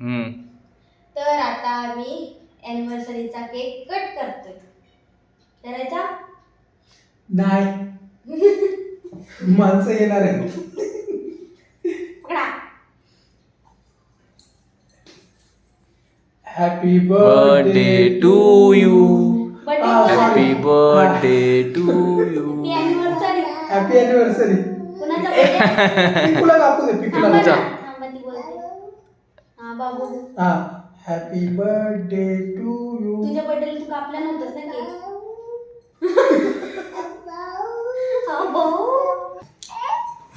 हम्म. तर आता आम्ही अॅनिव्हर्सरीचा केक कट करतोय. करायचा? नाही. माणसं येणार आहे पकडा happy birthday to you happy birthday birthday to you happy anniversary happy anniversary कुणाचा birthday? पिकूला कापू दे पिकूला थांबा कापू ना, दे. थांबा ती बोलते हा बाबू. हा हॅपी बर्थडे टू यू तुझ्या बर्थडेला तू कापला नव्हतास ना cake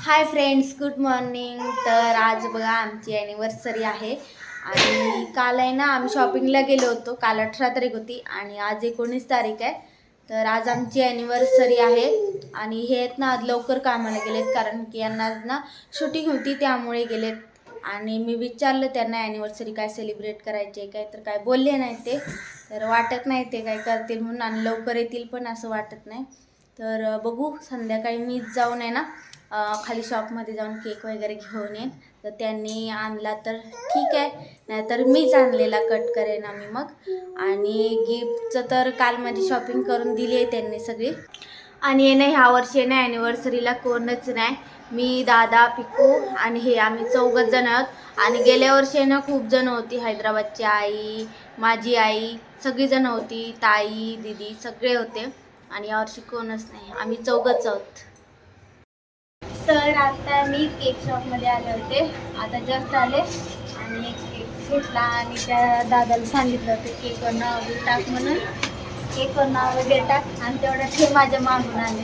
hi friends good morning तर आज बघा आमची ॲनिव्हर्सरी आहे. आणि काल आहे ना आम्ही शॉपिंगला गेलो होतो. काल अठरा तारीख होती आणि आज एकोणीस तारीख आहे. तर आज आमची ॲनिव्हर्सरी आहे. आणि हे आहेत ना आज लवकर कामाला गेलेत. कारण की यांना आज ना शूटिंग होती त्यामुळे गेलेत. आणि मी विचारलं त्यांना ॲनिव्हर्सरी काय सेलिब्रेट करायची आहे काय तर काय बोलले नाही ते. तर वाटत नाही ते काय करतील म्हणून आणि लवकर येतील पण असं वाटत नाही. तर बघू संध्याकाळी मीच जाऊन आहे ना खाली शॉपमध्ये जाऊन केक वगैरे घेऊन येईन. तर त्यांनी आणला तर ठीक आहे नाहीतर मीच आणलेला कट करेन आम्ही मग. आणि गिफ्टचं तर काल माझी शॉपिंग करून दिली आहे त्यांनी सगळी. आणि ना ह्या वर्षी आहे ना ॲनिव्हर्सरीला कोणच नाही. मी दादा पिकू आणि हे आम्ही चौघच जण आहोत. आणि गेल्या वर्षी आहे ना खूप जण होती हैदराबादची आई माझी आई सगळीजणं होती ताई दिदी सगळे होते. आणि यावर्षी कोणच नाही आम्ही चौघच आहोत. तर आता मी केक शॉपमध्ये आले होते. आता जस्ट आले आणि एक केक घेतला आणि त्या दादाला सांगितलं होतं केकवर नाव वगैरे टाक म्हणून. केकवर नाव वगैरे टाक आणि तेवढं ते माझ्या मागून आले.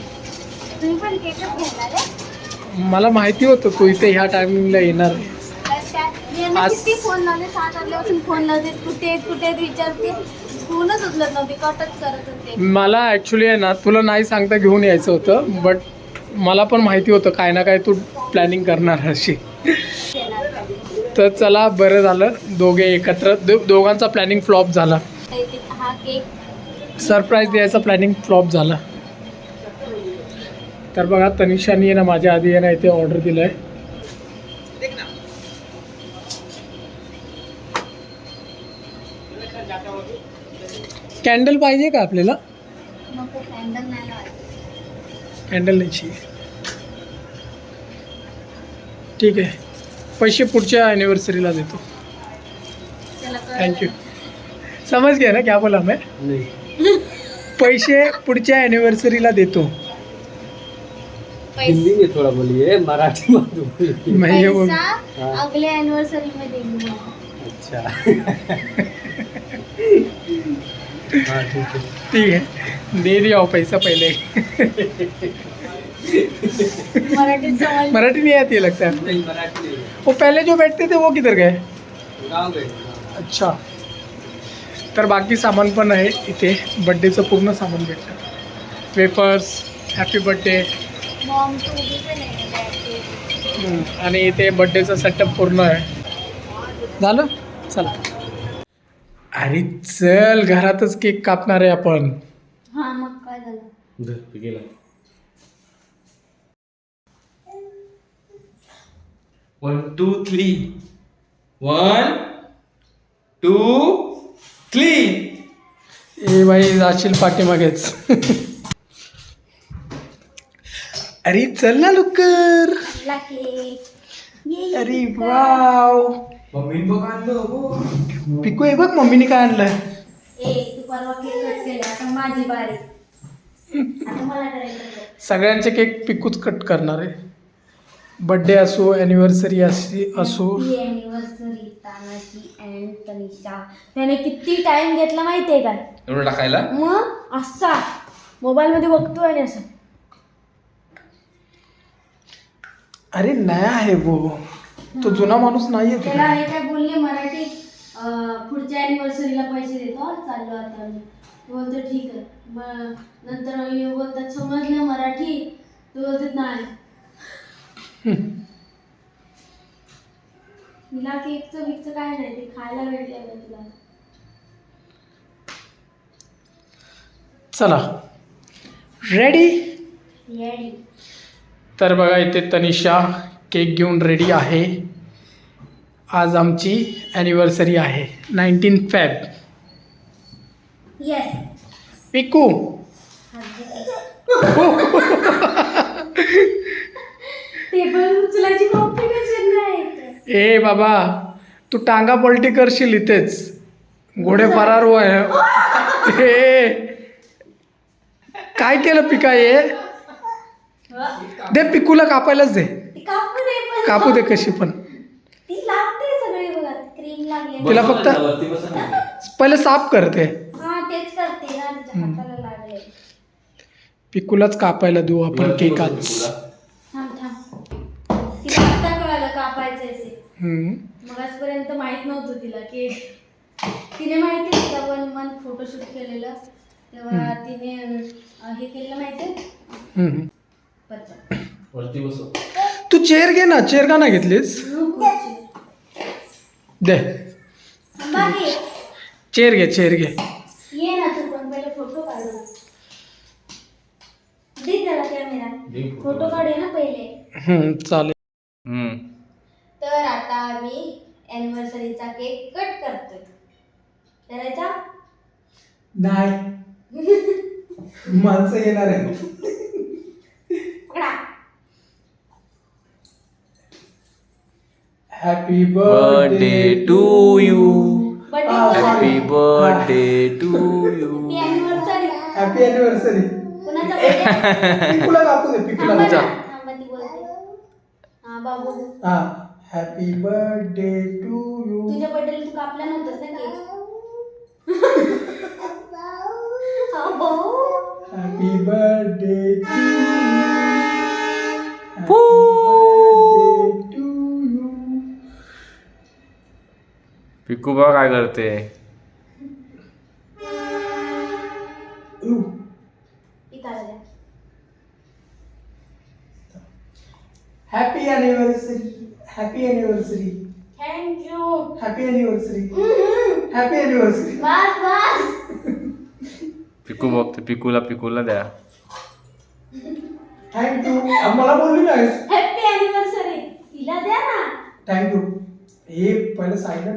तुम्ही पण केकच घेणार आहे? मला माहिती होतं तू इथे ह्या टायमिंगला येणार आहे. आज- किती फोन लावले? सात वाजल्यापासून फोन लावते. कुठे आहेत कुठे आहेत विचारते. फोनच उचलत नव्हती. कटच करत होते. मला ॲक्च्युली आहे ना तुला नाही सांगता घेऊन यायचं होतं बट मला पण माहिती होतं काय ना काय तू प्लॅनिंग करणार अशी. येणार का? तर चला बरं झालं. दोघे एकत्र दो दोघांचा प्लॅनिंग फ्लॉप झाला. हा केक सरप्राईज द्यायचा प्लॅनिंग फ्लॉप झाला. तर बघा तनिषानी आहे ना माझ्या आधी आहे ना इथे ऑर्डर दिलं आहे कॅन्डल पाहिजे का आपल्याला? कॅन्डल नाही ठीक आहे. पैसे पुढच्या ॲनिव्हर्सरीला देतो. थँक्यू समज गया ना क्या बोला मैं. पैसे पुढच्या ॲनिव्हर्सरीला देतो. पैसा में थोड़ा बोलिए मराठी में तो बोलिए। मैं ये बोल अगले एनिवर्सरी में देंगे। अच्छा। हाँ ठीक है। ठीक है। दे दिया पैसा पहले। मराठी मराठी नहीं आती है लगता है। नहीं मराठी वो पहले जो बैठते थे वो किधर गए? गाँव गए। अच्छा। तर बाकी सामान पण आहे इथे. बड्डेचं पूर्ण सामान भेटतं. वेपर्स हॅपी बड्डे आणि इथे बड्डेचं सेटअप पूर्ण आहे. झालं? चला. अरे चल घरातच केक कापणार आहे आपण. हा मग काय झालं? गेला. One two three one two three ए बाई जाशील पाठीमागेच. अरे चल ना लुकर अरे वाव. मम्मी बघ आणलं पिकू आहे बघ मम्मीने काय आणलं ए तू परवा केक कट केला आता माझी बारी. आता मला करायचं आहे. सगळ्यांचे केक पिकूच कट करणार आहे. बड्डे असो ॲनिव्हर्सरी अशी असो. त्याने किती टाइम घेतला माहितीये का? एवढं टाकायला? मग असा. मोबाईल मध्ये बघतोय आणि असं. अरे नया आहे वो। तो जुना माणूस नाही आहे त्याला तिकडे हे काय बोलले मराठी? अं, पुढच्या अॅनिव्हर्सरीला पैसे देतो. चाललो आता मी. तो बोलतो ठीक आहे. मग नंतर हे बोलतात समजलं मराठी? तो बोलतात नाही. तिला केकचं बिकचं काय नाही ते खायला भेटलंय बघ तुला. चला. रेडी येडी तर बघा इथे तनिषा केक घेऊन रेडी आहे. आज आमची ॲनिव्हर्सरी आहे. Nineteen fab yes Piku. ए बाबा तू टांगा पलटी करशील इथेच. घोडे फरार वय ए. काय केलं पिका ये दे पिकूला कापायलाच दे. कापू दे पण. कापू दे कशी पण. ती लागते सगळी बघा क्रीम लागली. तिला फक्त वरती. पहिले साफ करते हा तेच करते ना तिच्या हाताला लागले. पिकूलाच कापायला देऊ आपण वरती केक बसा आज. पिकूला. थांब थांब. तिला आता कळालं कापायचं असे हम्म. मग आजपर्यंत माहीत नव्हतं तिला की तिने माहिती वन मंथ फोटोशूट केलेलं. तेव्हा तिने अं, हे केलेलं माहिती हम्म. बरं वरती बसव. तू चेअर घे ना चेअर का नाही घेतलीस? दे. चेअर घे चेअर घे. ये ना तू पण पहिले फोटो काढू. दे त्याला कॅमेरा. फोटो काढे ना पहिले. हम्म, चालेल. हम्म. तर आता आम्ही अॅनिव्हर्सरीचा केक कट करतोय. करायचा? नाही. माणसं येणार आहे पकडा happy birthday to you birthday happy birthday to you happy anniversary? पिकूला कापू दे पिकूला हा हा. हॅपी बर्थडे टू यू तुझ्या बर्थडेला तू कापला नव्हतास ना cake? Happy birthday to to Piku बघ काय करते. Happy anniversary happy anniversary thank you happy anniversary happy anniversary बस बस. पिकू बघते पिकूला पिकूला द्या. थँक्यू मला बोलली नाहीस हॅपी अॅनिव्हर्सरी तिला द्या ना. थँक्यू हे पहिलं साईडला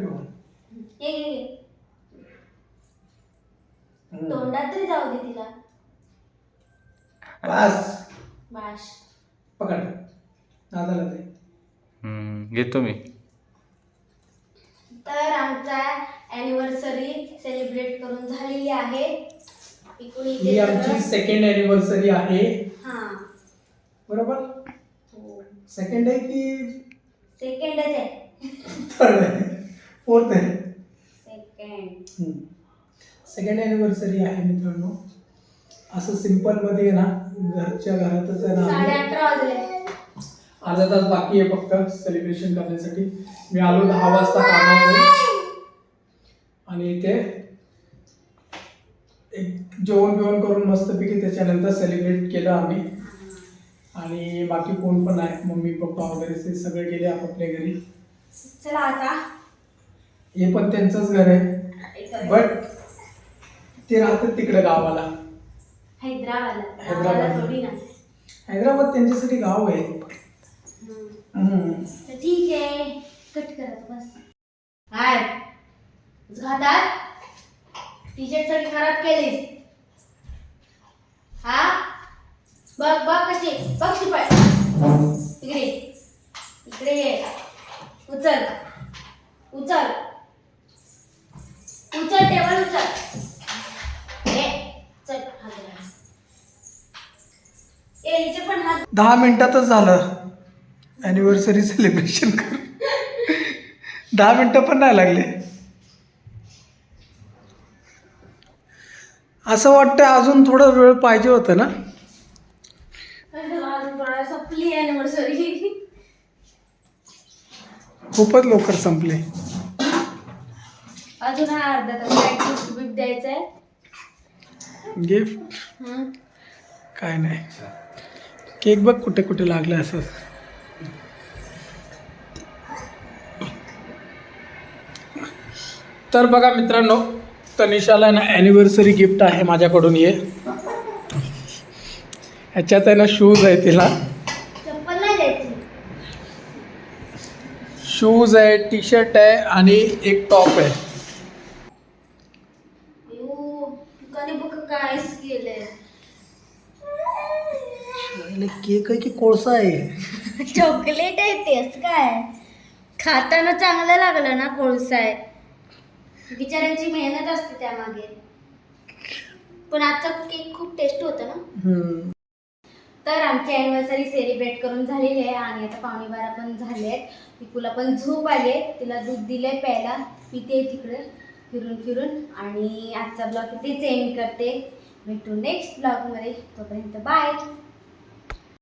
हे घे, घे. तोंडात तरी जाऊ दे तिला. बस. बाश पकड. दादाला दे. हम्म, घेतो मी. तर आमचा अॅनिव्हर्सरी सेलिब्रेट करून झालेली आहे. इकडून ही इथे आमची सगळं- सेकंड अॅनिव्हर्सरी आहे. हा. बरोबर? हो. सेकंड आहे की सेकंडच आहे. थर्ड आहे? फोर्थ आहे. सेकंड सेकंड अॅनिव्हर्सरी आहे मित्रांनो. असं सिम्पलमध्ये ना घरच्या घरातच आहे ना अर्धा तास बाकी आहे फक्त सेलिब्रेशन करण्यासाठी. मी आलो दहा वाजता कामावरून आणि इथे एक जेवण बिवण करून मस्तपैकी त्याच्यानंतर सेलिब्रेट केलं आम्ही. आणि बाकी कोण पण आहे मम्मी पप्पा वगैरे ते सगळे गेले आपापल्या घरी. चला आता. हे पण त्यांचंच घर आहे. बट ते राहतात तिकडे गावाला. हैदराबादला. गावाला थोडी ना. हैदराबाद त्यांच्यासाठी गाव आहे. हम्म. हम्म. तर ठीक आहे. कट करत बस. हाय घातात टी शर्ट सगळी खराब केलीस. हा? बघ बघ कशी बघ पण. इकडे. इकडे ये. उचल. उचल. दहा मिनिटातच झालं. ॲनिव्हर्सरी सेलिब्रेशन कर. दहा मिनटं पण नाही लागले. असं वाटतं अजून थोडा वेळ पाहिजे होतं ना? खूपच लवकर संपले. अजून हा अर्धा तास काय गिफ्ट बिफ्ट द्यायचं आहे गिफ्ट? काय नाही. केक बघ कुठे कुठे लागलं असं. तर बघा मित्रांनो तनिषाला ना ॲनिव्हर्सरी गिफ्ट आहे माझ्याकडून ये. ह्याच्यात आहे ना शूज आहे तिला. शूज आहे टी शर्ट आहे आणि एक टॉप आहे अयो, दुकाने बघ काय केलंय केक आहे की कोळसा आहे? चॉकलेट आहे तेच काय? खाताना चांगलं लागलं ना कोळसा आहे. बिचाऱ्यांची मेहनत असते त्यामागे. पण आजचा केक खूप टेस्ट होता ना. हम्म. तर आमची अॅनिव्हर्सरी सेलिब्रेट करून झालेली आहे आणि आता पावणे बारा पण झाले आहेत. पिकूला पण झोप आले तिला दूध दिलंय प्यायला. पिते तिकडे फिरून फिरून. आणि आजचा ब्लॉग इथेच एंड करते. भेटू नेक्स्ट ब्लॉगमध्ये तोपर्यंत बाय